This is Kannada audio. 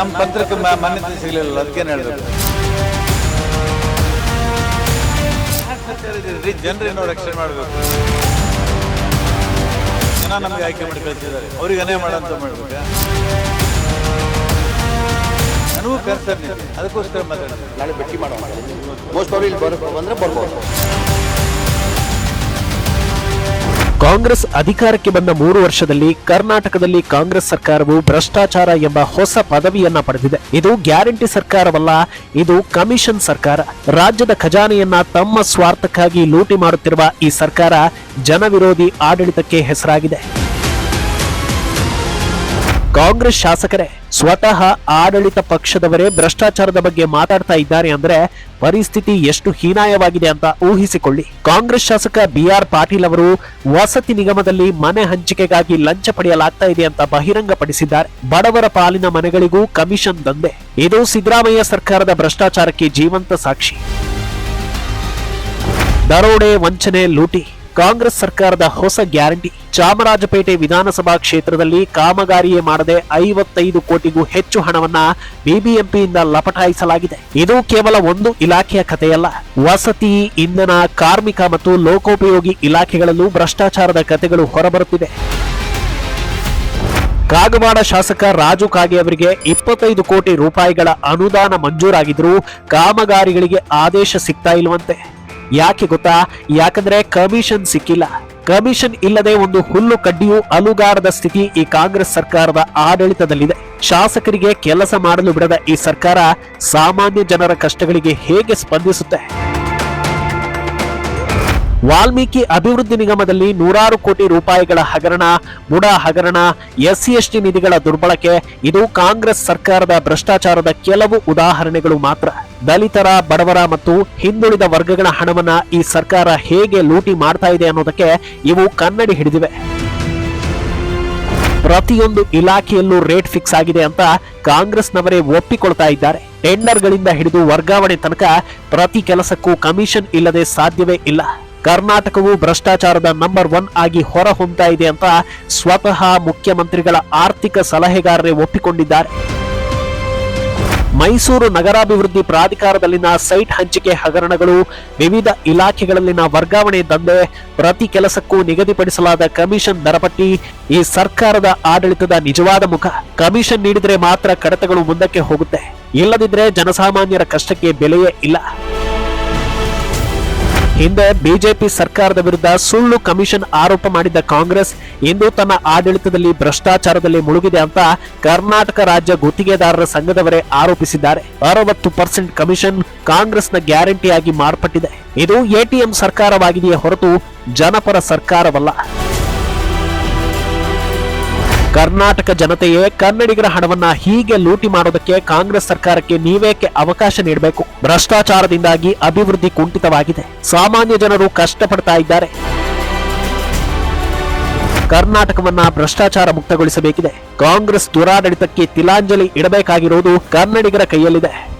ನಮ್ಮ ಪತ್ರಕ್ಕೆ ಮಾನ್ಯತೆ ಸಿಗಲಿಲ್ಲ, ಅದಕ್ಕೇನು ಹೇಳ್ಬೇಕು? ಜನರೇನೋ ರಕ್ಷಣೆ ಮಾಡಬೇಕು. ಜನ ನಮಗೆ ಆಯ್ಕೆ ಮಾಡಿ ಕಳಿಸಿದ್ದಾರೆ. ಅವ್ರಿಗೆ ಅನೇ ಮಾಡಂತ ಮಾಡಬೇಕು. ನನಗೂ ಇದೆ. ಅದಕ್ಕೋಸ್ಕರ ಮಾತಾಡ್ತಾರೆ ನಾಳೆ ಭೇಟಿ ಮಾಡೋಣ. ಮೋಸ್ಟ್ ಅವ್ರು ಇಲ್ಲಿ ಬರ್ ಬಂದ್ರೆ ಬರ್ಬೋದು. ಕಾಂಗ್ರೆಸ್ ಅಧಿಕಾರಕ್ಕೆ ಬಂದ ಮೂರು ವರ್ಷದಲ್ಲಿ ಕರ್ನಾಟಕದಲ್ಲಿ ಕಾಂಗ್ರೆಸ್ ಸರ್ಕಾರವು ಭ್ರಷ್ಟಾಚಾರ ಎಂಬ ಹೊಸ ಪದವಿಯನ್ನ ಪಡೆದಿದೆ. ಇದು ಗ್ಯಾರಂಟಿ ಸರ್ಕಾರವಲ್ಲ, ಇದು ಕಮಿಷನ್ ಸರ್ಕಾರ. ರಾಜ್ಯದ ಖಜಾನೆಯನ್ನ ತಮ್ಮ ಸ್ವಾರ್ಥಕ್ಕಾಗಿ ಲೂಟಿ ಮಾಡುತ್ತಿರುವ ಈ ಸರ್ಕಾರ ಜನವಿರೋಧಿ ಆಡಳಿತಕ್ಕೆ ಹೆಸರಾಗಿದೆ. ಕಾಂಗ್ರೆಸ್ ಶಾಸಕರೇ, ಸ್ವತಃ ಆಡಳಿತ ಪಕ್ಷದವರೇ ಭ್ರಷ್ಟಾಚಾರದ ಬಗ್ಗೆ ಮಾತಾಡ್ತಾ ಇದ್ದಾರೆ ಅಂದ್ರೆ ಪರಿಸ್ಥಿತಿ ಎಷ್ಟು ಹೀನಾಯವಾಗಿದೆ ಅಂತ ಊಹಿಸಿಕೊಳ್ಳಿ. ಕಾಂಗ್ರೆಸ್ ಶಾಸಕ ಬಿಆರ್ ಪಾಟೀಲ್ ಅವರು ವಸತಿ ನಿಗಮದಲ್ಲಿ ಮನೆ ಹಂಚಿಕೆಗಾಗಿ ಲಂಚ ಪಡೆಯಲಾಗ್ತಾ ಇದೆ ಅಂತ ಬಹಿರಂಗಪಡಿಸಿದ್ದಾರೆ. ಬಡವರ ಪಾಲಿನ ಮನೆಗಳಿಗೂ ಕಮಿಷನ್ ದಂಧೆ. ಇದು ಸಿದ್ದರಾಮಯ್ಯ ಸರ್ಕಾರದ ಭ್ರಷ್ಟಾಚಾರಕ್ಕೆ ಜೀವಂತ ಸಾಕ್ಷಿ. ದರೋಡೆ ವಂಚನೆ ಲೂಟಿ. ಕಾಂಗ್ರೆಸ್ ಸರ್ಕಾರದ ಹೊಸ ಗ್ಯಾರಂಟಿ. ಚಾಮರಾಜಪೇಟೆ ವಿಧಾನಸಭಾ ಕ್ಷೇತ್ರದಲ್ಲಿ ಕಾಮಗಾರಿಯೇ ಮಾಡದೆ ಐವತ್ತೈದು ಕೋಟಿಗೂ ಹೆಚ್ಚು ಹಣವನ್ನ ಬಿಬಿಎಂಪಿಯಿಂದ ಲಪಟಾಯಿಸಲಾಗಿದೆ. ಇದು ಕೇವಲ ಒಂದು ಇಲಾಖೆಯ ಕಥೆಯಲ್ಲ. ವಸತಿ, ಇಂಧನ, ಕಾರ್ಮಿಕ ಮತ್ತು ಲೋಕೋಪಯೋಗಿ ಇಲಾಖೆಗಳಲ್ಲೂ ಭ್ರಷ್ಟಾಚಾರದ ಕಥೆಗಳು ಹೊರಬರುತ್ತಿವೆ. ಕಾಗವಾಡ ಶಾಸಕ ರಾಜು ಕಾಗೆ ಅವರಿಗೆ ಇಪ್ಪತ್ತೈದು ಕೋಟಿ ರೂಪಾಯಿಗಳ ಅನುದಾನ ಮಂಜೂರಾಗಿದ್ರೂ ಕಾಮಗಾರಿಗಳಿಗೆ ಆದೇಶ ಸಿಗ್ತಾ ಇಲ್ವಂತೆ. ಯಾಕೆ ಗೊತ್ತಾ? ಯಾಕಂದ್ರೆ ಕಮಿಷನ್ ಸಿಕ್ಕಿಲ್ಲ. ಕಮಿಷನ್ ಇಲ್ಲದೆ ಒಂದು ಹುಲ್ಲು ಕಡ್ಡಿಯು ಅಲುಗಾರದ ಸ್ಥಿತಿ ಈ ಕಾಂಗ್ರೆಸ್ ಸರ್ಕಾರದ ಆಡಳಿತದಲ್ಲಿದೆ. ಶಾಸಕರಿಗೆ ಕೆಲಸ ಮಾಡಲು ಬಿಡದ ಈ ಸರ್ಕಾರ ಸಾಮಾನ್ಯ ಜನರ ಕಷ್ಟಗಳಿಗೆ ಹೇಗೆ ಸ್ಪಂದಿಸುತ್ತೆ? ವಾಲ್ಮೀಕಿ ಅಭಿವೃದ್ಧಿ ನಿಗಮದಲ್ಲಿ ನೂರಾರು ಕೋಟಿ ರೂಪಾಯಿಗಳ ಹಗರಣ ಮುಡ ಹಗರಣ ಎಸ್ಸಿ ಎಸ್ಟಿ ನಿಧಿಗಳ ದುರ್ಬಳಕೆ, ಇದು ಕಾಂಗ್ರೆಸ್ ಸರ್ಕಾರದ ಭ್ರಷ್ಟಾಚಾರದ ಕೆಲವು ಉದಾಹರಣೆಗಳು ಮಾತ್ರ. ದಲಿತರ, ಬಡವರ ಮತ್ತು ಹಿಂದುಳಿದ ವರ್ಗಗಳ ಹಣವನ್ನ ಈ ಸರ್ಕಾರ ಹೇಗೆ ಲೂಟಿ ಮಾಡ್ತಾ ಇದೆ ಅನ್ನೋದಕ್ಕೆ ಇವು ಕನ್ನಡಿ ಹಿಡಿದಿವೆ. ಪ್ರತಿಯೊಂದು ಇಲಾಖೆಯಲ್ಲೂ ರೇಟ್ ಫಿಕ್ಸ್ ಆಗಿದೆ ಅಂತ ಕಾಂಗ್ರೆಸ್ನವರೇ ಒಪ್ಪಿಕೊಳ್ತಾ ಇದ್ದಾರೆ. ಟೆಂಡರ್ಗಳಿಂದ ಹಿಡಿದು ವರ್ಗಾವಣೆ ತನಕ ಪ್ರತಿ ಕೆಲಸಕ್ಕೂ ಕಮಿಷನ್ ಇಲ್ಲದೆ ಸಾಧ್ಯವೇ ಇಲ್ಲ. ಕರ್ನಾಟಕವು ಭ್ರಷ್ಟಾಚಾರದ ನಂಬರ್ ಒನ್ ಆಗಿ ಹೊರ ಹೊಮ್ತಾ ಇದೆ ಅಂತ ಸ್ವತಃ ಮುಖ್ಯಮಂತ್ರಿಗಳ ಆರ್ಥಿಕ ಸಲಹೆಗಾರರೇ ಒಪ್ಪಿಕೊಂಡಿದ್ದಾರೆ. ಮೈಸೂರು ನಗರಾಭಿವೃದ್ಧಿ ಪ್ರಾಧಿಕಾರದಲ್ಲಿನ ಸೈಟ್ ಹಂಚಿಕೆ ಹಗರಣಗಳು, ವಿವಿಧ ಇಲಾಖೆಗಳಲ್ಲಿನ ವರ್ಗಾವಣೆ ದಂಧೆ, ಪ್ರತಿ ಕೆಲಸಕ್ಕೂ ನಿಗದಿಪಡಿಸಲಾದ ಕಮಿಷನ್ ದರಪಟ್ಟಿ, ಈ ಸರ್ಕಾರದ ಆಡಳಿತದ ನಿಜವಾದ ಮುಖ. ಕಮಿಷನ್ ನೀಡಿದರೆ ಮಾತ್ರ ಕಡತಗಳು ಮುಂದಕ್ಕೆ ಹೋಗುತ್ತೆ. ಇಲ್ಲದಿದ್ರೆ ಜನಸಾಮಾನ್ಯರ ಕಷ್ಟಕ್ಕೆ ಬೆಲೆಯೇ ಇಲ್ಲ. ಹಿಂದೆ ಬಿಜೆಪಿ ಸರ್ಕಾರದ ವಿರುದ್ಧ ಸುಳ್ಳು ಕಮಿಷನ್ ಆರೋಪ ಮಾಡಿದ್ದ ಕಾಂಗ್ರೆಸ್ ಇಂದು ತನ್ನ ಆಡಳಿತದಲ್ಲಿ ಭ್ರಷ್ಟಾಚಾರದಲ್ಲಿ ಮುಳುಗಿದೆ ಅಂತ ಕರ್ನಾಟಕ ರಾಜ್ಯ ಗುತ್ತಿಗೆದಾರರ ಸಂಘದವರೇ ಆರೋಪಿಸಿದ್ದಾರೆ. ಅರವತ್ತು ಪರ್ಸೆಂಟ್ ಕಮಿಷನ್ ಕಾಂಗ್ರೆಸ್ನ ಗ್ಯಾರಂಟಿಯಾಗಿ ಮಾರ್ಪಟ್ಟಿದೆ. ಇದು ಎಟಿಎಂ ಸರ್ಕಾರವಾಗಿದೆಯೇ ಹೊರತು ಜನಪರ ಸರ್ಕಾರವಲ್ಲ. ಕರ್ನಾಟಕ ಜನತೆಯೇ ಕನ್ನಡಿಗರ ಹಣವನ್ನ ಹೀಗೆ ಲೂಟಿ ಮಾಡೋದಕ್ಕೆ ಕಾಂಗ್ರೆಸ್ ಸರ್ಕಾರಕ್ಕೆ ನೀವೇಕೆ ಅವಕಾಶ ನೀಡಬೇಕು? ಭ್ರಷ್ಟಾಚಾರದಿಂದಾಗಿ ಅಭಿವೃದ್ಧಿ ಕುಂಠಿತವಾಗಿದೆ. ಸಾಮಾನ್ಯ ಜನರು ಕಷ್ಟಪಡ್ತಾ ಇದ್ದಾರೆ. ಕರ್ನಾಟಕವನ್ನ ಭ್ರಷ್ಟಾಚಾರ ಮುಕ್ತಗೊಳಿಸಬೇಕಿದೆ. ಕಾಂಗ್ರೆಸ್ ದುರಾಡಳಿತಕ್ಕೆ ತಿಲಾಂಜಲಿ ಇಡಬೇಕಾಗಿರುವುದು ಕನ್ನಡಿಗರ ಕೈಯಲ್ಲಿದೆ.